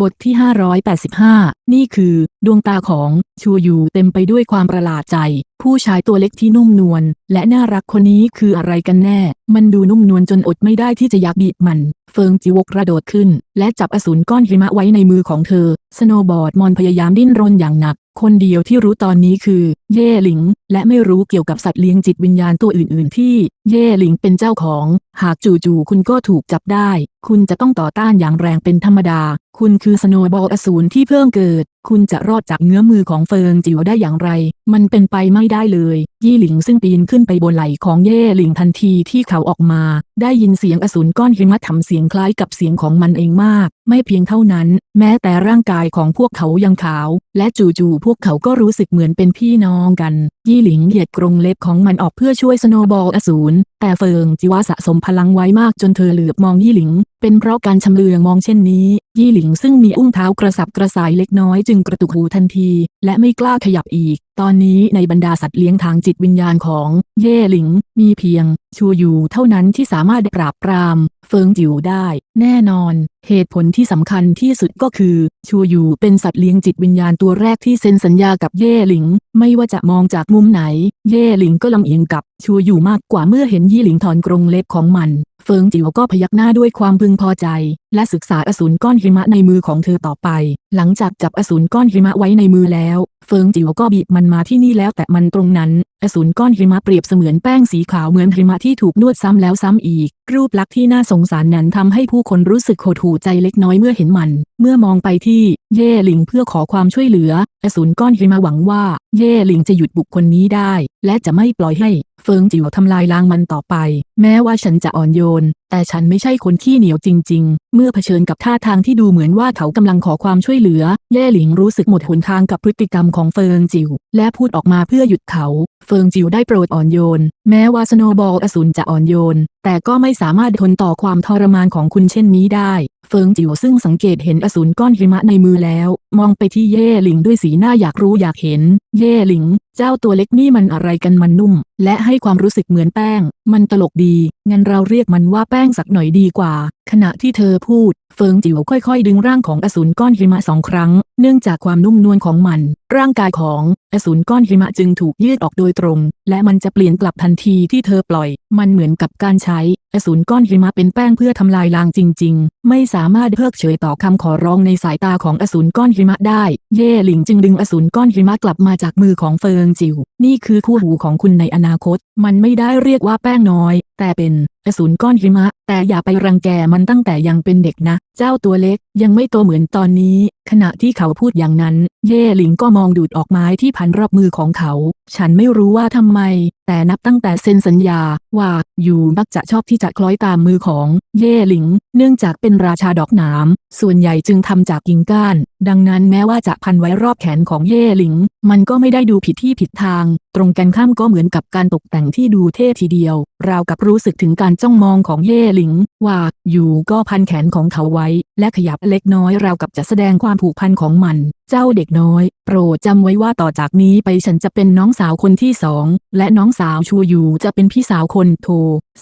บทที่ 585 นี่คือ ดวงตาของชูยูเต็มไปด้วยความประหลาดใจ ผู้ชายตัวเล็กที่นุ่มนวลและน่ารักคนนี้คืออะไรกันแน่ มันดูนุ่มนวลจนอดไม่ได้ที่จะอยากบีบมัน เฟิงจิวกกระโดดขึ้น และจับอสูรก้อนหิมะไว้ในมือของเธอ สโนบอร์ดมอนพยายามดิ้นรนอย่างหนัก คนเดียวที่รู้ตอนนี้คือ เย่หลิง และไม่รู้เกี่ยวกับสัตว์เลี้ยงจิตวิญญาณตัวอื่นๆ ที่ เย่หลิงเป็นเจ้าของ หากจู่ๆคุณก็ถูกจับได้ คุณจะต้องต่อต้านอย่างแรงเป็นธรรมดา คุณคือสโนว์บอลอสูรที่เพิ่งเกิด คุณจะรอดจากเงื้อมือของเฟิงจิ๋วได้อย่างไร มันเป็นไปไม่ได้เลย ยี่หลิงซึ่งปีนขึ้นไปบนไหล่ของเย่หลิงทันทีที่เขาออกมา ได้ยินเสียงอสูรก้อนหิมะทำเสียงคล้ายกับเสียงของมันเองมาก ไม่เพียงเท่านั้น แม้แต่ร่างกายของพวกเขายังขาว และจู่ๆพวกเขาก็รู้สึกเหมือนเป็นพี่น้องกัน ยี่หลิงเหยียดกรงเล็บของมันออกเพื่อช่วยสโนว์บอลอสูรแต่เฟิงจิวะสะสมพลังไว้มากจนเธอเหลือบมองยี่หลิง เป็นเพราะการชำเลืองมองเช่นนี้ยี่หลิงซึ่งมีอุ้งเท้ากระสับกระส่ายเล็กน้อยจึงกระตุกหูทันที และไม่กล้าขยับอีก ตอนนี้ในบรรดาสัตว์เลี้ยงทางจิตวิญญาณของ เย่หลิง มีเพียง ชูยูเท่านั้นที่สามารถปราบปราม เฟิงจิ๋วได้ แน่นอน เหตุผลที่สำคัญที่สุดก็คือ ชูยูเป็นสัตว์เลี้ยงจิตวิญญาณตัวแรกที่เซ็นสัญญากับเย่หลิง ไม่ว่าจะมองจากมุมไหน เย่หลิงก็ลำเอียงกับชูยูมากกว่าเมื่อเห็นยี่หลิงถอนกรงเล็บของมัน เฟิงจิ๋วก็พยักหน้าด้วยความพึงพอใจ และศึกษาอสูรก้อนหิมะในมือของเธอต่อไป หลังจากจับอสูรก้อนหิมะไว้ในมือแล้ว เฟิงจิ๋วก็บีบมันมาที่นี่แล้วแต่มันตรงนั้น อสูรก้อนหิมะเปรียบเสมือนแป้งสีขาวเหมือนหิมะที่ถูกนวดซ้ำแล้วซ้ำอีก รูปลักษณ์ที่น่าสงสารนั้นทำให้ผู้คนรู้สึกโหดหู่ใจเล็กน้อยเมื่อเห็นมัน เมื่อมองไปที่ เย่หลิงเพื่อขอความช่วยเหลือ อสูรก้อนหิมะหวังว่า เย่หลิงจะหยุดบุคคลนี้ได้ และจะไม่ปล่อยให้ เฟิงจิ๋วทำลายล้างมันต่อไป แม้ว่าฉันจะอ่อนโยน แต่ฉันไม่ใช่คนขี้เหนียวจริง ๆ เมื่อเผชิญกับท่าทางที่ดูเหมือนว่าเขากำลังขอความช่วยเหลือ เย่หลิงรู้สึกหมดหนทางกับพฤติกรรมของเฟิงจิว และพูดออกมาเพื่อหยุดเขา เฟิงจิวได้โปรดอ่อนโยน แม้ว่าสโนบอลอสูรจะอ่อนโยน แต่ก็ไม่สามารถทนต่อความทรมานของคุณเช่นนี้ได้ เฟิงจิ๋วซึ่งสังเกตเห็นอสูรก้อนหิมะในมือแล้ว มองไปที่เย่หลิงด้วยสีหน้าอยากรู้อยากเห็น เย่หลิง เจ้าตัวเล็กนี่มันอะไรกันมันนุ่ม และให้ความรู้สึกเหมือนแป้ง มันตลกดี งั้นเราเรียกมันว่าแป้งสักหน่อยดีกว่า ขณะที่เธอพูด เฟิงจิ๋วค่อยๆ ดึงร่างของอสูรก้อนหิมะสองครั้ง เนื่องจากความนุ่มนวลของมัน ร่างกายของอสูรก้อนหิมะจึงถูกยืดออกโดยตรง และมันจะเปลี่ยนกลับทันทีที่เธอปล่อย มันเหมือนกับการใช้อสูรก้อนหิมะเป็นแป้งเพื่อทำลายล้างจริง ๆ ไม่สามารถเพิกเฉยต่อคำขอร้องในสายตาของอสูรก้อนหิมะได้ เย่หลิงจึงดึงอสูรก้อนหิมะกลับมาจากมือของเฟิงจิว นี่คือคู่หูของคุณในอนาคต มันไม่ได้เรียกว่าแป้งน้อย แต่เป็น อสูรก้อนหิมะ แต่อย่าไปรังแกมันตั้งแต่ยังเป็นเด็กนะ เจ้าตัวเล็กยังไม่โตเหมือนตอนนี้ ขณะที่เขาพูดอย่างนั้น เย่หลิงก็มองดูดออกไม้ที่พันรอบมือของเขา ฉันไม่รู้ว่าทำไม แต่นับตั้งแต่เซ็นสัญญาว่าอยู่มักจะชอบที่จะคล้อยตามมือของ เย่หลิง เนื่องจากเป็นราชาดอกหนามส่วนใหญ่จึงทำจากกิ่งก้าน ดังนั้นแม้ว่าจะพันไว้รอบแขนของเย่หลิง มันก็ไม่ได้ดูผิดที่ผิดทาง ตรงกันข้ามก็เหมือนกับการตกแต่งที่ดูเท่ทีเดียว ราวกับรู้สึกถึงการจ้องมองของเย่หลิง ว่าอยู่ก็พันแขนของเขาไว้ และขยับเล็กน้อยราวกับจะแสดงความผูกพันของมัน เจ้าเด็กน้อย โปรดจำไว้ว่าต่อจากนี้ไปฉันจะเป็นน้องสาวคนที่สองและน้องสาวชูอยู่จะเป็นพี่สาวคนโท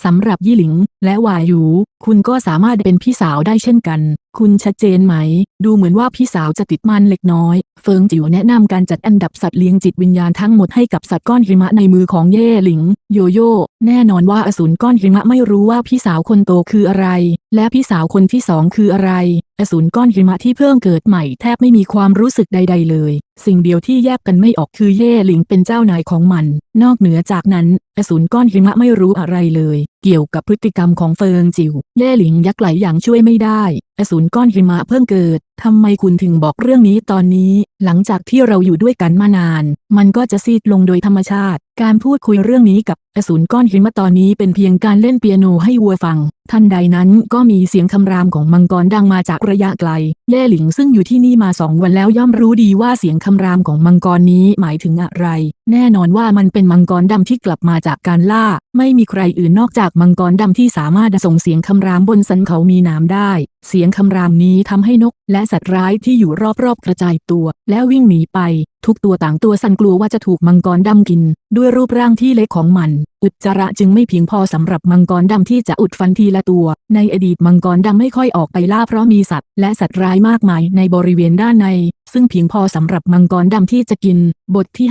สำหรับยี่หลิง และวายู คุณก็สามารถเป็นพี่สาวได้เช่นกัน คุณชัดเจนไหม ดูเหมือนว่าพี่สาวจะติดมันเล็กน้อย เฟิงจิ๋วแนะนำการจัดอันดับสัตว์เลี้ยงจิตวิญญาณทั้งหมดให้กับสัตว์ก้อนหิมะในมือของเย่หลิง โยโย่ แน่นอนว่าอสูรก้อนหิมะไม่รู้ว่าพี่สาวคนโตคืออะไร และพี่สาวคนที่สองคืออะไร อสูรก้อนหิมะที่เพิ่งเกิดใหม่แทบไม่มีความรู้สึกใด ๆ เลย สิ่งเดียวที่แยกกันไม่ออกคือเย่หลิงเป็นเจ้านายของมัน นอกเหนือจากนั้น อสูรก้อนหิมะไม่รู้อะไรเลย เกี่ยวกับพฤติกรรมของเฟิงจิว เย่หลิงยักไหลอย่างช่วยไม่ได้ อสูรก้อนหิมะเพิ่งเกิด ทำไมคุณถึงบอกเรื่องนี้ตอนนี้ หลังจากที่เราอยู่ด้วยกันมานาน มันก็จะซีดลงโดยธรรมชาติ การพูดคุยเรื่องนี้กับอสูรก้อนหินมะตอนนี้เป็นเพียงการเล่นเปียโนให้วัวฟัง ทันใดนั้นก็มีเสียงคำรามของมังกรดังมาจากระยะไกลเย่หลิงซึ่งอยู่ที่นี่มาสองวันแล้วย่อมรู้ดีว่าเสียงคำรามของมังกรนี้หมายถึงอะไร แน่นอนว่ามันเป็นมังกรดำที่กลับมาจากการล่า ไม่มีใครอื่นนอกจากมังกรดำที่สามารถส่งเสียงคำรามบนสันเขามีน้ำได้ เสียงคำรามนี้ทำให้นกและสัตว์ร้ายที่อยู่รอบๆกระจายตัว แล้วิ่งหนีไป ทุกตัวต่างตัวสั่นกลัวว่าจะถูกมังกรดำกิน ด้วยรูปร่างที่เล็กของมัน อุจจาระจึงไม่เพียงพอสำหรับมังกรดำที่จะอุดฟันทีละตัว ในอดีตมังกรดำไม่ค่อยออกไปล่าเพราะมีสัตว์และสัตว์ร้ายมากมายในบริเวณด้านใน ซึ่งเพียงพอสำหรับมังกรดำที่จะกิน บทที่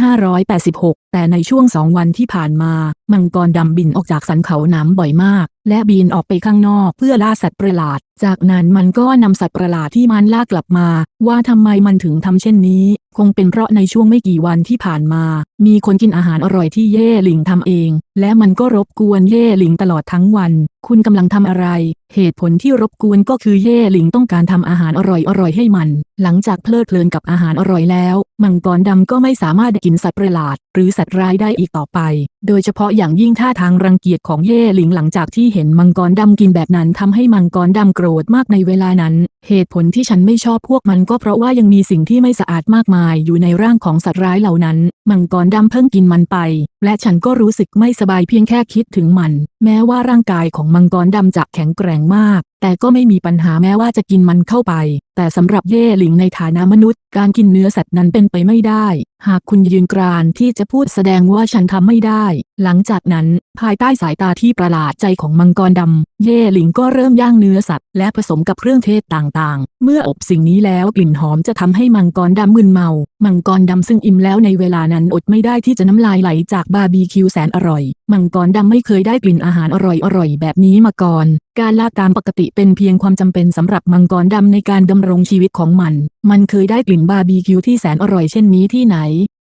586 แต่ในช่วงสองวันที่ผ่านมา มังกรดำบินออกจากสันเขาหนามบ่อยมาก และบินออกไปข้างนอกเพื่อล่าสัตว์ประหลาด จากนั้นมันก็นำสัตว์ประหลาดที่มันล่ากลับมา ว่าทำไมมันถึงทำเช่นนี้คงเป็นเพราะในช่วงไม่กี่วันที่ผ่านมา มีคนกินอาหารอร่อยที่เย่หลิงทำเอง และมันก็รบกวนเย่หลิงตลอดทั้งวัน คุณกำลังทำอะไร เหตุผลที่รบกวนก็คือเย่หลิงต้องการทำอาหารอร่อยอร่อยให้มัน หลังจากเพลิดเพลินกับอาหารอร่อยแล้ว มังกรดำก็ไม่สามารถกินสัตว์ประหลาด หรือสัตว์ร้ายได้อีกต่อไปโดยเฉพาะอย่างยิ่งท่าทางรังเกียจของเย่หลิงหลังจากที่เห็นมังกรดำกินแบบนั้นทำให้มังกรดำโกรธมากในเวลานั้น เหตุผลที่ฉันไม่ชอบพวกมันก็เพราะว่ายังมีสิ่งที่ไม่สะอาดมากมายอยู่ในร่างของสัตว์ร้ายเหล่านั้น มังกรดำเพิ่งกินมันไป และฉันก็รู้สึกไม่สบายเพียงแค่คิดถึงมัน แม้ว่าร่างกายของมังกรดำจะแข็งแกร่งมาก แต่ก็ไม่มีปัญหาแม้ว่าจะกินมันเข้าไป แต่สำหรับเย่หลิงในฐานะมนุษย์ การกินเนื้อสัตว์นั้นเป็นไปไม่ได้ หากคุณยืนกรานที่จะพูดแสดงว่าฉันทำไม่ได้ หลังจากนั้น ภายใต้สายตาที่ประหลาดใจของมังกรดำ เย่หลิงก็เริ่มย่างเนื้อสัตว์ และผสมกับเครื่องเทศต่างๆ เมื่ออบสิ่งนี้แล้วกลิ่นหอมจะทำให้มังกรดำมึนเมา มังกรดำซึ่งอิ่มแล้วในเวลานั้นอดไม่ได้ที่จะน้ำลายไหลจากบาร์บีคิวแสนอร่อย มังกรดำไม่เคยได้กลิ่นอาหารอร่อยๆแบบนี้มาก่อน การล่าตามปกติเป็นเพียงความจำเป็นสำหรับมังกรดำในการดำรงชีวิตของมัน มันเคยได้กลิ่นบาร์บีคิวที่แสนอร่อยเช่นนี้ที่ไหน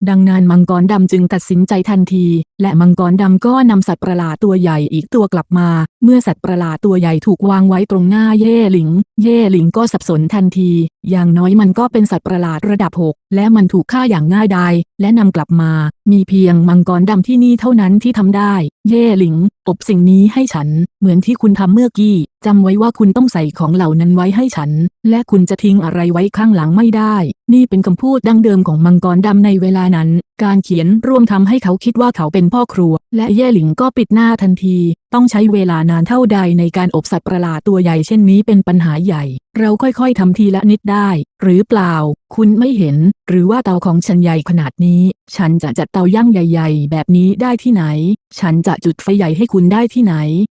ดังนั้นมังกรดำจึงตัดสินใจทันที และมังกรดำก็นำสัตว์ประหลาดตัวใหญ่อีกตัวกลับมา เมื่อสัตว์ประหลาดตัวใหญ่ถูกวางไว้ตรงหน้าเย่หลิง เย่หลิงก็สับสนทันที อย่างน้อยมันก็เป็นสัตว์ประหลาดระดับ6และมันถูกฆ่าอย่างง่ายดายและนำกลับมา มีเพียงมังกรดำที่นี่เท่านั้นที่ทำได้ เย่หลิง อบสิ่งนี้ให้ฉัน เหมือนที่คุณทำเมื่อกี้จำไว้ว่าคุณต้องใส่ของเหล่านั้นไว้ให้ฉัน และคุณจะทิ้งอะไรไว้ข้างหลังไม่ได้ นี่เป็นคำพูดดั้งเดิมของมังกรดำในเวลานั้น การเขียนร่วมทำให้เขาคิดว่าเขาเป็นพ่อครัว และเย่หลิงก็ปิดหน้าทันที ต้องใช้เวลานานเท่าใดในการอบสัตว์ประหลาดตัวใหญ่เช่นนี้เป็นปัญหาใหญ่ เราค่อยๆทำทีละนิดได้ หรือเปล่า คุณไม่เห็น หรือว่าเตาของฉันใหญ่ขนาดนี้ ฉันจะจัดเตาย่างใหญ่ ๆ แบบนี้ได้ที่ไหน ฉันจะจุดไฟใหญ่ให้คุณได้ที่ไหน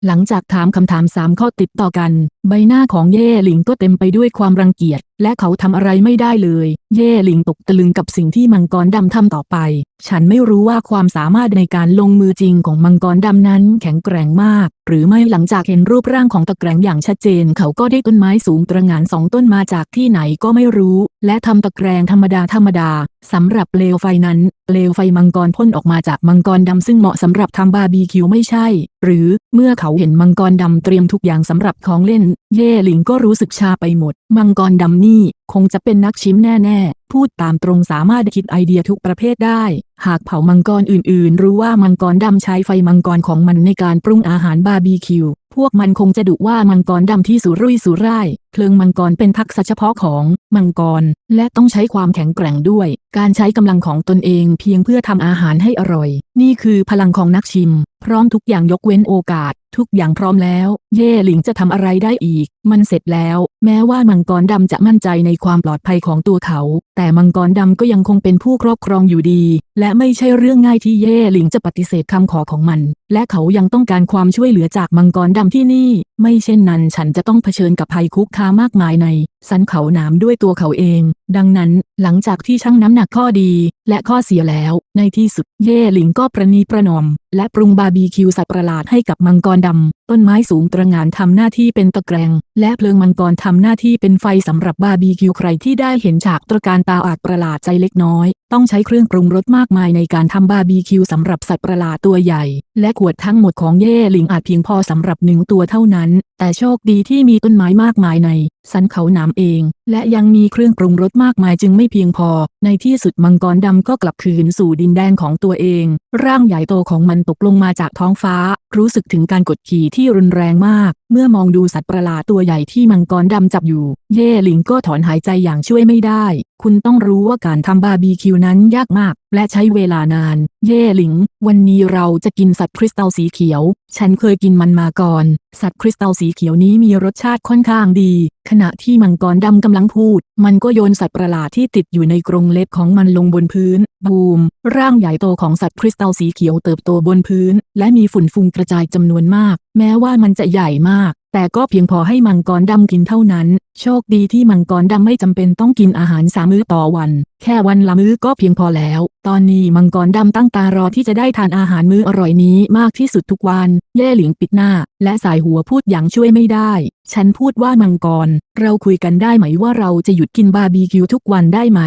หลังจากถามคำถามสามข้อติดต่อกันใบหน้าของเย่หลิงก็เต็มไปด้วยความรังเกียจ และเขาทำอะไรไม่ได้เลย เย่หลิงตกตะลึงกับสิ่งที่มังกรดำทำต่อไป ฉันไม่รู้ว่าความสามารถในการลงมือจริงของมังกรดำนั้นแข็งแกร่งมาก หรือไม่หลังจากเห็นรูปร่างของตะแกรงอย่างชัดเจน เขาก็ได้ต้นไม้สูงตระหง่านสองต้นมาจากที่ไหนก็ไม่รู้ และทำตะแกรงธรรมดาธรรมดาสำหรับเปลวไฟนั้นเปลวไฟมังกรพ่นออกมาจากมังกรดำซึ่งเหมาะสำหรับทำบาร์บีคิวไม่ใช่ หรือเมื่อเขาเห็นมังกรดำเตรียมทุกอย่างสำหรับของเล่น เย่หลิงก็รู้สึกชาไปหมด มังกรดำนี่ คงจะเป็นนักชิมแน่ ๆ พูดตามตรงสามารถคิดไอเดียทุกประเภทได้ หากเผามังกรอื่นๆ รู้ว่ามังกรดำใช้ไฟมังกรของมันในการปรุงอาหารบาร์บีคิว พวกมันคงจะดุว่ามังกรดำที่สุรุ่ยสุร่ายเพลิงมังกรเป็นทักษะเฉพาะของมังกร และต้องใช้ความแข็งแกร่งด้วย การใช้กำลังของตนเองเพียงเพื่อทำอาหารให้อร่อย นี่คือพลังของนักชิม พร้อมทุกอย่างยกเว้นโอกาส ทุกอย่างพร้อมแล้ว เย่หลิงจะทำอะไรได้อีก มันเสร็จแล้ว แม้ว่ามังกรดำจะมั่นใจในความปลอดภัยของตัวเขา แต่มังกรดำก็ยังคงเป็นผู้ครอบครองอยู่ดี และไม่ใช่เรื่องง่ายที่เย่หลิงจะปฏิเสธคำขอของมัน และเขายังต้องการความช่วยเหลือจากมังกรดำที่นี่ ไม่เช่นนั้นฉันจะต้องเผชิญกับภัยคุกคามากมายใน สันเขาหนามด้วยตัวเขาเอง ดังนั้นหลังจากที่ชั่งน้ำหนักข้อดีและข้อเสียแล้ว ในที่สุดเย่หลิงก็ประนีประนอม และปรุงบาร์บีคิวสัตว์ประหลาดให้กับมังกรดำ ต้นไม้สูงตระหง่านทำหน้าที่เป็นตะแกรงและเพลิงมังกรทำหน้าที่เป็นไฟสำหรับบาร์บีคิวใครที่ได้เห็นฉากตระการตาอาจประหลาดใจเล็กน้อย ต้องใช้เครื่องปรุงรสมากมายในการทำบาร์บีคิวสำหรับสัตว์ประหลาดตัวใหญ่ และขวดทั้งหมดของเย่หลิงอาจเพียงพอสำหรับหนึ่งตัวเท่านั้น แต่โชคดีที่มีต้นไม้มากมายใน สันเขาหนามเอง และยังมีเครื่องปรุงรสมากมายจึงไม่เพียงพอ ในที่สุดมังกรดำก็กลับคืนสู่ดินแดนของตัวเอง ร่างใหญ่โตของมันตกลงมาจากท้องฟ้า รู้สึกถึงการกดขี่ที่รุนแรงมาก เมื่อมองดูสัตว์ประหลาดตัวใหญ่ที่มังกรดำจับอยู่ เย่หลิงก็ถอนหายใจอย่างช่วยไม่ได้ คุณต้องรู้ว่าการทำบาร์บีคิวนั้นยากมาก และใช้เวลานาน เย่หลิง วันนี้เราจะกินสัตว์คริสตัลสีเขียว ฉันเคยกินมันมาก่อน สัตว์คริสตัลสีเขียวนี้มีรสชาติค่อนข้างดี ขณะที่มังกรดำกำลังพูด มันก็โยนสัตว์ประหลาดที่ติดอยู่ในกรงเล็บของมันลงบนพื้น บูม ร่างใหญ่โตของสัตว์คริสตัลสีเขียวเติบโตบนพื้น และมีฝุ่นฟุ้งกระจายจำนวนมาก แม้ว่ามันจะใหญ่มาก แต่ก็เพียงพอให้มังกรดำกินเท่านั้น โชคดีที่มังกรดำไม่จำเป็นต้องกินอาหารสามมื้อต่อวัน แค่วันละมื้อก็เพียงพอแล้ว ตอนนี้มังกรดำตั้งตารอที่จะได้ทานอาหารมื้ออร่อยนี้มากที่สุดทุกวันเย่หลิงปิดหน้า และสายหัวพูดอย่างช่วยไม่ได้ ฉันพูดว่ามังกร เราคุยกันได้ไหมว่าเราจะหยุดกินบาร์บีคิวทุกวันได้ไหม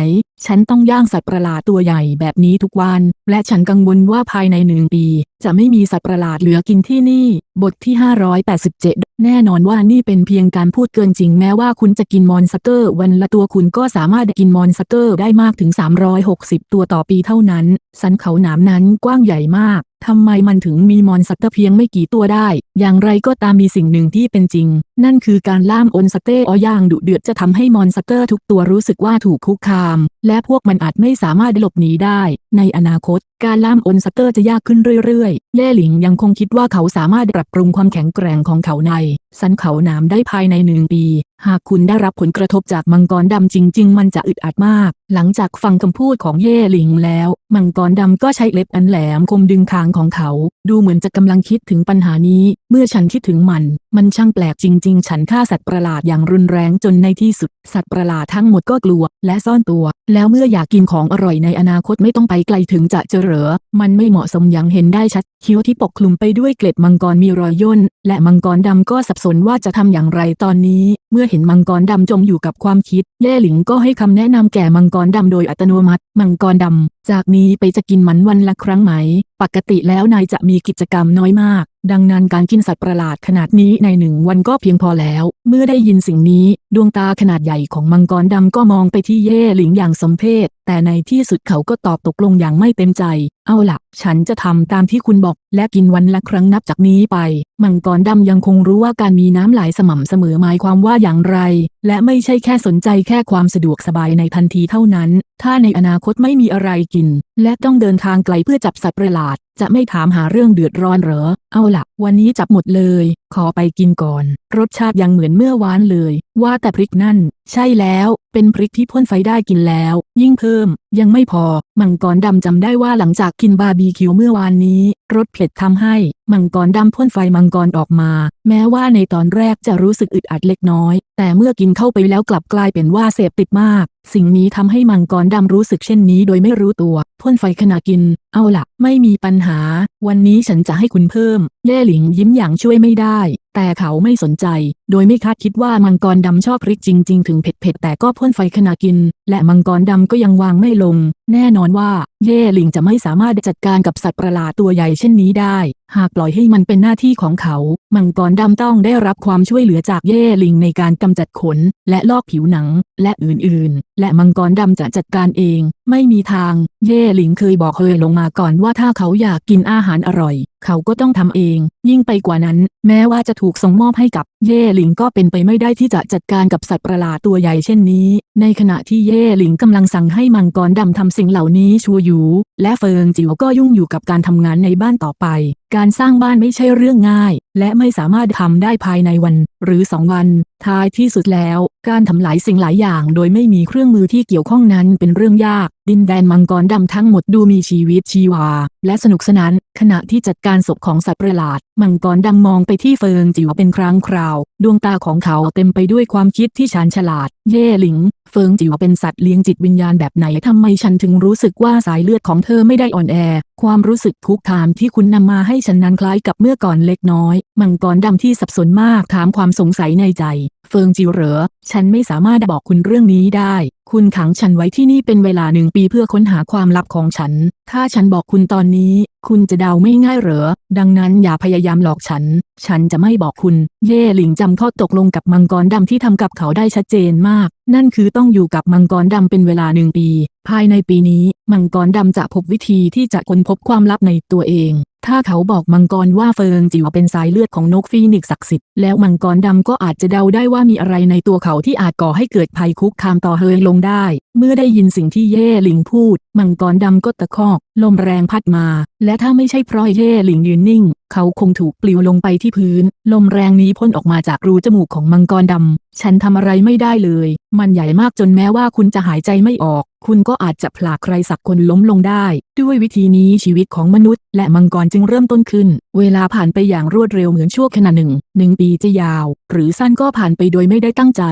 ฉันต้องย่างสัตว์ประหลาดตัวใหญ่แบบนี้ทุกวัน และฉันกังวลว่าภายในหนึ่งปี จะไม่มีสัตว์ประหลาดเหลือกินที่นี่ บทที่ 587แน่นอนว่านี่เป็นเพียงการพูดเกินจริงแม้ว่าคุณจะกินมอนสเตอร์ วันละตัวคุณก็สามารถกินมอนสเตอร์ได้มากถึง 360 ตัวต่อปีเท่านั้น สันเขาหนามนั้นกว้างใหญ่มากทำไมมันถึงมีมอนสเตอร์เพียงไม่กี่ตัวได้อย่างไรก็ตามมีสิ่งหนึ่งที่เป็นจริง นั่นคือการล่ามอนสเตอร์อย่างดุเดือดจะทำให้มอนสเตอร์ทุกตัวรู้สึกว่าถูกคุกคาม และพวกมันอาจไม่สามารถหลบหนีได้ ในอนาคต การล่ามอนสเตอร์จะยากขึ้นเรื่อยๆเย่หลิงยังคงคิดว่าเขาสามารถปรับปรุงความแข็งแกร่งของเขาใน สันเขาหนามได้ภายในหนึ่งปี หากคุณได้รับผลกระทบจากมังกรดำจริง ๆ มันจะอึดอัดมาก หลังจากฟังคำพูดของเย่หลิงแล้ว มังกรดำก็ใช้เล็บอันแหลมคมดึงคางของเขา ดูเหมือนจะกำลังคิดถึงปัญหานี้เมื่อฉันคิดถึงมัน มันช่างแปลกจริง ๆ ฉันฆ่าสัตว์ประหลาดอย่างรุนแรงจนในที่สุด สัตว์ประหลาดทั้งหมดก็กลัว และซ่อนตัว แล้วเมื่ออยากกินของอร่อยในอนาคตไม่ต้องไปไกลถึงจะเจอเหรอ มันไม่เหมาะสมอย่างเห็นได้ชัด คิ้วที่ปกคลุมไปด้วยเกล็ดมังกรมีรอยย่น และมังกรดำก็สับสนว่าจะทำอย่างไรตอนนี้ เมื่อเห็นมังกรดำจมอยู่กับความคิด แย่หลิงก็ให้คำแนะนำแก่มังกรดำโดยอัตโนมัติ มังกรดำจากนี้ไปจะกินมันวันละครั้งไหม ปกติแล้วนายจะมีกิจกรรมน้อยมาก ดังนั้นการกินสัตว์ประหลาดขนาดนี้ในหนึ่งวันก็เพียงพอแล้ว เมื่อได้ยินสิ่งนี้ ดวงตาขนาดใหญ่ของมังกรดำก็มองไปที่เย่หลิงอย่างสมเพชแต่ในที่สุดเขาก็ตอบตกลงอย่างไม่เต็มใจ เอาล่ะฉันจะทำตามที่คุณบอก และกินวันละครั้งนับจากนี้ไป มังกรดำยังคงรู้ว่าการมีน้ำไหลสม่ำเสมอหมายความว่าอย่างไร และไม่ใช่แค่สนใจแค่ความสะดวกสบายในทันทีเท่านั้น ถ้าในอนาคตไม่มีอะไรกิน และต้องเดินทางไกลเพื่อจับสัตว์ประหลาด จะไม่ถามหาเรื่องเดือดร้อนเหรอ เอาล่ะวันนี้จับหมดเลย ขอไปกินก่อน รสชาติยังเหมือนเมื่อวานเลย ว่าแต่พริกนั่น ใช่แล้ว เป็นพริกที่พ่นไฟได้กินแล้ว ยิ่งเพิ่ม ยังไม่พอ มังกรดำจำได้ว่าหลังจากกินบาร์บีคิวเมื่อวานนี้ รสเผ็ดทำให้ มังกรดำพ่นไฟมังกรออกมา แม้ว่าในตอนแรกจะรู้สึกอึดอัดเล็กน้อย แต่เมื่อกินเข้าไปแล้วกลับกลายเป็นว่าเสพติดมาก สิ่งนี้ทำให้มังกรดำรู้สึกเช่นนี้โดยไม่รู้ตัวพ่นไฟขณะกิน เอาล่ะไม่มีปัญหา วันนี้ฉันจะให้คุณเพิ่มเย่หลิงยิ้มอย่างช่วยไม่ได้ แต่เขาไม่สนใจ โดยไม่คาดคิดว่ามังกรดำชอบพริกจริง ๆ ถึงเผ็ดๆ แต่ก็พ่นไฟขณะกิน และมังกรดำก็ยังวางไม่ลง แน่นอนว่า เย่หลิงจะไม่สามารถจัดการกับสัตว์ประหลาดตัวใหญ่เช่นนี้ได้ หากปล่อยให้มันเป็นหน้าที่ของเขา มังกรดำต้องได้รับความช่วยเหลือจากเย่หลิงในการกำจัดขน และลอกผิวหนัง และอื่นๆ และมังกรดำจะจัดการเอง ไม่มีทาง เย่หลิงเคยบอกเคยลงมาก่อนว่าถ้าเขาอยากกินอาหารอร่อย เขาก็ต้องทำเอง ยิ่งไปกว่านั้น แม้ว่าจะถูกส่งมอบให้กับ เย่หลิงก็เป็นไปไม่ได้ที่จะจัดการกับสัตว์ประหลาดตัวใหญ่เช่นนี้ ในขณะที่เย่หลิงกำลังสั่งให้มังกรดำทำสิ่งเหล่านี้ชัวยู่ และเฟิงจิ๋วก็ยุ่งอยู่กับการทำงานในบ้านต่อไป การสร้างบ้านไม่ใช่เรื่องง่าย และไม่สามารถทำได้ภายในวัน หรือสองวัน ท้ายที่สุดแล้ว การทำหลายสิ่งหลายอย่าง โดยไม่มีเครื่องมือที่เกี่ยวข้องนั้นเป็นเรื่องยาก ดินแดนมังกรดำทั้งหมดดูมีชีวิตชีวา และสนุกสนาน ขณะที่จัดการศพของสัตว์ประหลาด มังกรดำมองไปที่เฟิงจิ๋วเป็นครั้งคราว ดวงตาของเขาเต็มไปด้วยความคิดที่ชาญฉลาด เย่หลิง เฟิงจิ๋วเป็นสัตว์เลี้ยงจิตวิญญาณแบบไหนทำไมฉันถึงรู้สึกว่าสายเลือดของเธอไม่ได้อ่อนแอ ความรู้สึกทุกข์ถามที่คุณนำมาให้ฉันนั้นคล้ายกับเมื่อก่อนเล็กน้อย มังกรดำที่สับสนมากถามความสงสัยในใจ เฟิงจิ๋วเหรอ ฉันไม่สามารถบอกคุณเรื่องนี้ได้ คุณขังฉันไว้ที่นี่เป็นเวลาหนึ่งปีเพื่อค้นหาความลับของฉัน ถ้าฉันบอกคุณตอนนี้ คุณจะเดาไม่ง่ายเหรอ ดังนั้นอย่าพยายามหลอกฉัน ฉันจะไม่บอกคุณ เย่หลิงจำข้อตกลงกับมังกรดำที่ทำกับเขาได้ชัดเจนมาก นั่นคือต้องอยู่กับมังกรดำเป็นเวลาหนึ่งปี ภายในปีนี้ มังกรดำจะพบวิธีที่จะค้นพบความลับในตัวเอง ถ้าเขาบอกมังกรว่าเฟิงจิ๋วเป็นสายเลือดของนกฟีนิกซ์ศักดิ์สิทธิ์แล้วมังกรดำก็อาจจะเดาได้ว่ามีอะไรในตัวเขาที่อาจก่อให้เกิดภัยคุกคามต่อเฮยลงได้ เมื่อได้ยินสิ่งที่เย่หลิงพูด มังกรดำก็ตะคอก ลมแรงพัดมา และถ้าไม่ใช่เพราะเย่หลิงยืนนิ่ง เขาคงถูกปลิวลงไปที่พื้น ลมแรงนี้พ่นออกมาจากรูจมูกของมังกรดำฉันทำอะไรไม่ได้เลย มันใหญ่มากจนแม้ว่าคุณจะหายใจไม่ออก คุณก็อาจจะผลากใครสักคนล้มลงได้ ด้วยวิธีนี้ชีวิตของมนุษย์ และมังกรจึงเริ่มต้นขึ้น เวลาผ่านไปอย่างรวดเร็วเหมือนชั่วขณะหนึ่ง หนึ่งปีจะยาว หรือสั้นก็ผ่านไปโดยไม่ได้ตั้งใจ